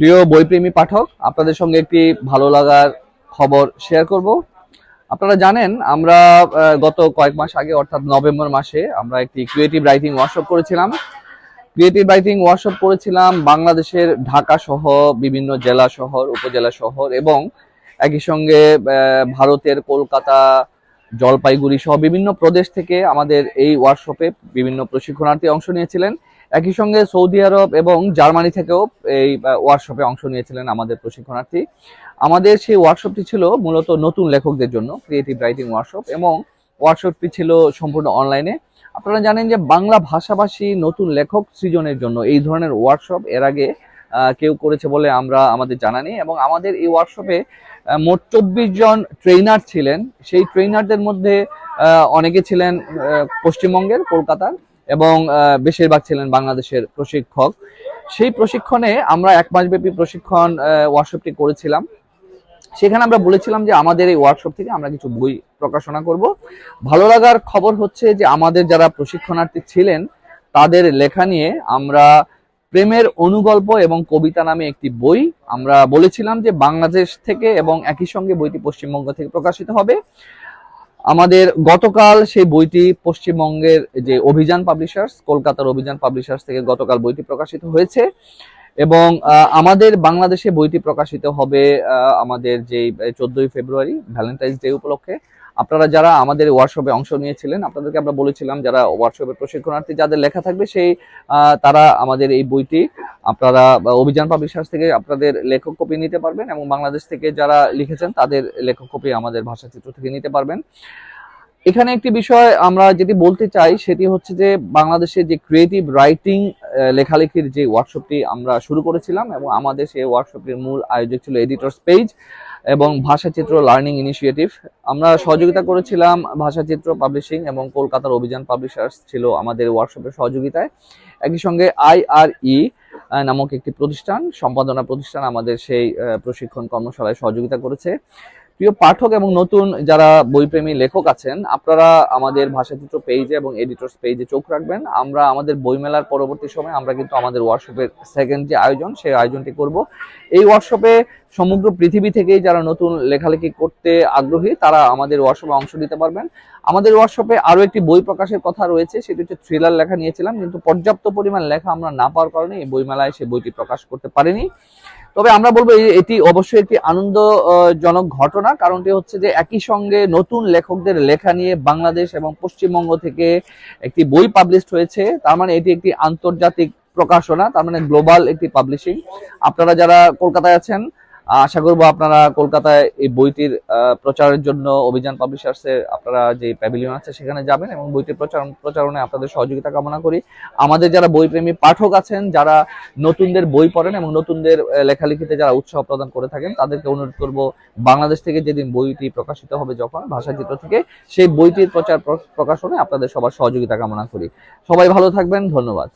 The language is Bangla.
প্রিয় বইপ্রেমী পাঠক, আপনাদের সঙ্গে একটি ভালো লাগার খবর শেয়ার করব। আপনারা জানেন, আমরা গত কয়েক মাস আগে, অর্থাৎ নভেম্বর মাসে, আমরা একটি ক্রিয়েটিভ রাইটিং ওয়ার্কশপ করেছিলাম। ক্রিয়েটিভ রাইটিং ওয়ার্কশপ করেছিলাম বাংলাদেশের ঢাকা সহ বিভিন্ন জেলা শহর, উপজেলা শহর এবং একই সঙ্গে ভারতের কলকাতা, জলপাইগুড়ি সহ বিভিন্ন প্রদেশ থেকে আমাদের এই ওয়ার্কশপে বিভিন্ন প্রশিক্ষণার্থী অংশ নিয়েছিলেন। একই সঙ্গে সৌদি আরব এবং জার্মানি থেকেও এই ওয়ার্কশপে অংশ নিয়েছিলেন আমাদের প্রশিক্ষণার্থী। আমাদের সেই ওয়ার্কশপটি ছিল মূলত নতুন লেখকদের জন্য ক্রিয়েটিভ রাইটিং ওয়ার্কশপ এবং ওয়ার্কশপটি ছিল সম্পূর্ণ অনলাইনে আপনারা জানেন যে বাংলা ভাষাভাষী নতুন লেখক সৃজনের জন্য এই ধরনের ওয়ার্কশপ এর আগে কেউ করেছে বলে আমরা আমাদের জানা নেই, এবং আমাদের এই ওয়ার্কশপে মোট চব্বিশ জন ট্রেনার ছিলেন। সেই ট্রেনারদের মধ্যে অনেকে ছিলেন পশ্চিমবঙ্গের, কলকাতার। এবং বেশিরভাগ ছিলেন বাংলাদেশের প্রশিক্ষক। সেই প্রশিক্ষণে আমরা এক মাসব্যাপী প্রশিক্ষণ ওয়ার্কশপটি করেছিলাম। সেখানে আমরা বলেছিলাম যে আমাদের এই ওয়ার্কশপ থেকে আমরা কিছু বই প্রকাশনা করব। ভালো লাগার খবর হচ্ছে যে আমাদের যারা প্রশিক্ষণার্থী ছিলেন, তাদের লেখা নিয়ে আমরা প্রেমের অনুগল্প এবং কবিতা নামে একটি বই আমরা বলেছিলাম যে বাংলাদেশ থেকে এবং একই সঙ্গে বইটি পশ্চিমবঙ্গ থেকে প্রকাশিত হবে। আমাদের গতকাল সেই বইটি পশ্চিমবঙ্গের যে অভিযান পাবলিশার্স, কলকাতার অভিযান পাবলিশার্স থেকে গতকাল বইটি প্রকাশিত হয়েছে এবং আমাদের বাংলাদেশে বইটি প্রকাশিত হবে আমাদের যে চোদ্দই ফেব্রুয়ারি, ভ্যালেন্টাইন্স ডে উপলক্ষে। আপনারা যারা আমাদের ওয়ার্কশপে অংশ নিয়েছিলেন, আপনাদেরকে আমরা বলেছিলাম যারা ওয়ার্কশপের প্রশিক্ষণার্থী, যাদের লেখা থাকবে সেই তারা আমাদের এই বইটি, আপনারা অভিযান পাবলিশার্স থেকে আপনাদের লেখক কপি নিতে পারবেন এবং বাংলাদেশ থেকে যারা লিখেছেন, তাদের লেখক কপি আমাদের ভাষাচিত্র থেকে নিতে পারবেন। এখানে একটি বিষয় আমরা যেটি বলতে চাই, সেটি হচ্ছে যে বাংলাদেশে যে ক্রিয়েটিভ রাইটিং লেখালেখির যে ওয়ার্কশপটি আমরা শুরু করেছিলাম এবং আমাদের সেই ওয়ার্কশপটির মূল আয়োজক ছিল এডিটর্স পেজ এবং ভাষাচিত্র লার্নিং ইনিশিয়েটিভ আমরা সহযোগিতা করেছিলাম ভাষাচিত্র পাবলিশিং এবং কলকাতার অভিযান পাবলিশার্স ছিল আমাদের ওয়ার্কশপের সহযোগিতায়। একই সঙ্গে আইআরই নামক একটি প্রতিষ্ঠান, সম্পাদনা প্রতিষ্ঠান আমাদের সেই প্রশিক্ষণ কর্মশালায় সহযোগিতা করেছে। প্রিয় পাঠক এবং নতুন যারা বইপ্রেমী লেখক আছেন, আপনারা আমাদের ভাষাচিত্র পেজে এবং এডিটর্স পেজে চোখ রাখবেন। আমরা আমাদের বইমেলার পরবর্তী সময় আমরা কিন্তু আমাদের ওয়ার্কশপের সেকেন্ড যে আয়োজন, সেই আয়োজনটি করব। এই ওয়ার্কশপে সমগ্র পৃথিবী থেকেই যারা নতুন লেখালেখি করতে আগ্রহী, তারা আমাদের ওয়ার্কশপে অংশ নিতে পারবেন। আমাদের ওয়ার্কশপে আরও একটি বই প্রকাশের কথা রয়েছে, সেটি হচ্ছে থ্রিলার লেখা নিয়েছিলাম, কিন্তু পর্যাপ্ত পরিমাণ লেখা আমরা না পাওয়ার কারণে এই বইমেলায় সেই বইটি প্রকাশ করতে পারিনি। তবে আমরা বলব এটি অবশ্যই একটি আনন্দজনক ঘটনা। কারণটি হচ্ছে যে একই সঙ্গে নতুন লেখকদের লেখা নিয়ে বাংলাদেশ এবং পশ্চিমবঙ্গ থেকে একটি বই পাবলিশড হয়েছে। তার মানে এটি একটি আন্তর্জাতিক প্রকাশনা, তার মানে গ্লোবাল একটি পাবলিশিং আপনারা যারা কলকাতায় আছেন আশা করব আপনারা কলকাতায় এই বইটির প্রচারের জন্য অভিযান পাবলিশার্সে আপনারা যে প্যাভিলিয়ন আছে সেখানে যাবেন এবং বইটির প্রচার প্রচারণে আপনাদের সহযোগিতা কামনা করি। আমাদের যারা বইপ্রেমী পাঠক আছেন, যারা নতুনদের বই পড়েন এবং নতুনদের লেখালেখিতে যারা উৎসাহ প্রদান করে থাকেন, তাদেরকে অনুরোধ করব বাংলাদেশ থেকে যেদিন বইটি প্রকাশিত হবে যখন ভাষা ভাষাচিত্র থেকে, সেই বইটির প্রচার প্র- প্রকাশনে আপনাদের সবার সহযোগিতা কামনা করি। সবাই ভালো থাকবেন, ধন্যবাদ।